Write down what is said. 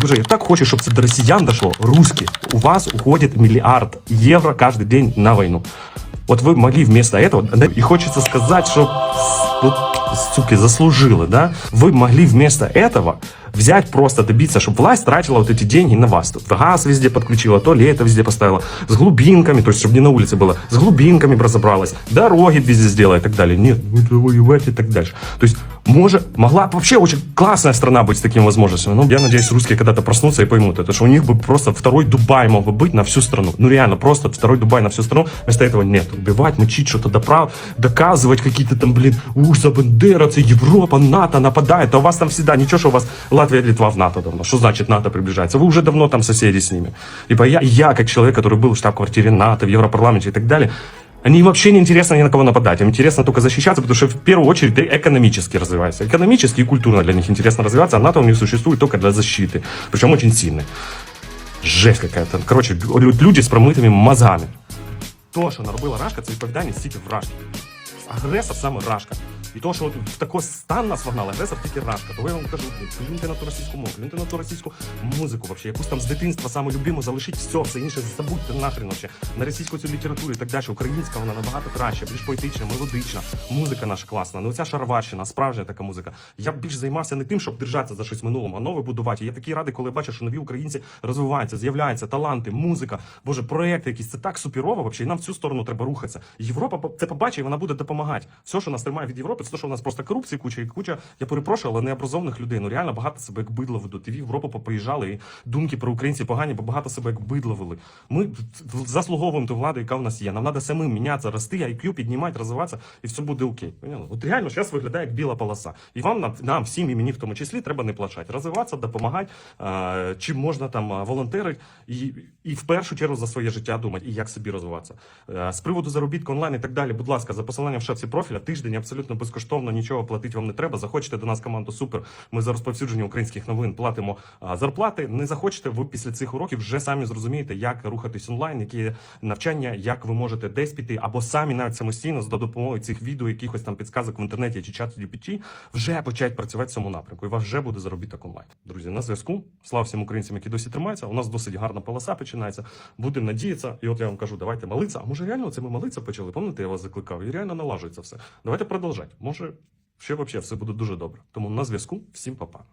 Боже, так щоб це до росіян дошло. Русські, у вас уходит миллиард евро каждый день на войну. Вот вы могли вместо этого, и хочется сказать, что вот, суки, заслужили, да? Вы могли вместо этого взять просто добиться, чтобы власть тратила вот эти деньги на вас. Тут газ везде подключила, туалеты везде поставила, с глубинками, то есть, чтобы не на улице было, с глубинками б разобралась, дороги везде сделала и так далее. Нет, мы воевать и так дальше. То есть, может, могла бы вообще очень классная страна быть с такими возможностями. Ну, я надеюсь, русские когда-то проснутся и поймут это, что у них бы просто второй Дубай мог бы быть на всю страну. Ну, реально, просто второй Дубай на всю страну. Вместо этого нет. Убивать, мучить, что-то доправ, доказывать какие-то там, блин, уж за Бандера, це Европа, НАТО нападает. А у вас там всегда ничего, что у вас Латвия, Литва в НАТО давно. Что значит НАТО приближается? Вы уже давно там соседи с ними. Ибо я, я как человек, который был в штаб-квартире НАТО, в Европарламенте и так далее, они вообще не интересно ни на кого нападать. Им интересно только защищаться, потому что в первую очередь ты экономически развиваешься. Экономически и культурно для них интересно развиваться, а НАТО у них существует только для защиты. Причем очень сильной. Жесть какая-то. Короче, лю- люди з промитими мозгами. То, що наробила Рашка, це відповідальність тільки в Рашки. Агресор саме Рашка. І то, що от в такий стан нас вогнали, агресор тільки Рашка. То я вам кажу, плюньте на ту російську мову, плюньте на ту російську музику, вообще, якусь там з дитинства саме любиму залишіть все, все інше забудьте нахрен вообще. На російську цю літературу і так далі. Українська вона набагато краще, більш поетична, мелодична. Музика наша класна. Ну ця шароварщина, справжня така музика. Я б більш займався не тим, щоб держатися за щось минулого, а нове будувати. Я такий радий, коли бачу, що нові українці розвиваються, з'являються таланти, музика, боже, проекти якісь. Це так суперово, вообще, і нам в цю сторону треба рухатися. Європа це побачить, вона буде допомагати. Все, що нас тримає від Європи, це те, що у нас просто корупції куча і куча. Я перепрошую, але необразованих людей. Ну реально багато себе як бидло ведуть. І в Європу попоїжджали, і думки про українців погані, бо багато себе як бидло вели. Ми заслуговуємо ту владу, яка в нас є. Нам треба самим мінятися, рости, IQ піднімати, розвиватися, і все буде окей. Поняли? От реально зараз виглядає як біла полоса. І вам нам, всім і мені в тому числі треба не плачати. Розвиватися, допомагати, чим можна там волонтерити і, і в першу чергу за своє життя думати, і як собі розвиватися. З приводу заробітку онлайн і так далі, будь ласка, за посиланням в шапці профіля, тиждень абсолютно безкоштовно, нічого платити вам не треба. Захочете до нас команду супер. Ми за розповсюдження українських новин платимо зарплати. Не захочете, ви після цих уроків вже самі зрозумієте, як рухатись онлайн, які навчання, як ви можете десь піти, або самі навіть самостійно за допомогою цих відео, якихось там підсказок в інтернеті чи чат GPT, вже почати працювати в цьому напрямку. І вас вже буде заробіток онлайн. Друзі, на зв'язку. Слава всім українцям, які досі тримаються. У нас досить гарна полоса починається. Будемо надіятися. І от я вам кажу, давайте молитися. А може реально це ми молитися почали? Пам'ятаєте, я вас закликав? І реально налажується все. Давайте продовжати. Може, ще взагалі все буде дуже добре. Тому на зв'язку. Всім па-па.